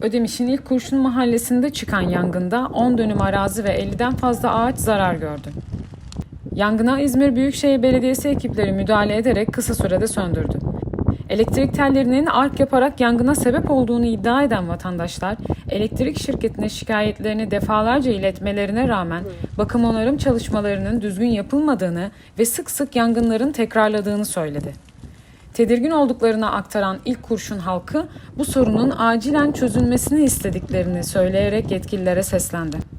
Ödemiş'in ilk kurşun mahallesinde çıkan yangında 10 dönüm arazi ve 50'den fazla ağaç zarar gördü. Yangına İzmir Büyükşehir Belediyesi ekipleri müdahale ederek kısa sürede söndürdü. Elektrik tellerinin ark yaparak yangına sebep olduğunu iddia eden vatandaşlar, elektrik şirketine şikayetlerini defalarca iletmelerine rağmen bakım onarım çalışmalarının düzgün yapılmadığını ve sık sık yangınların tekrarladığını söyledi. Tedirgin olduklarına aktaran ilk kurşun halkı bu sorunun acilen çözülmesini istediklerini söyleyerek yetkililere seslendi.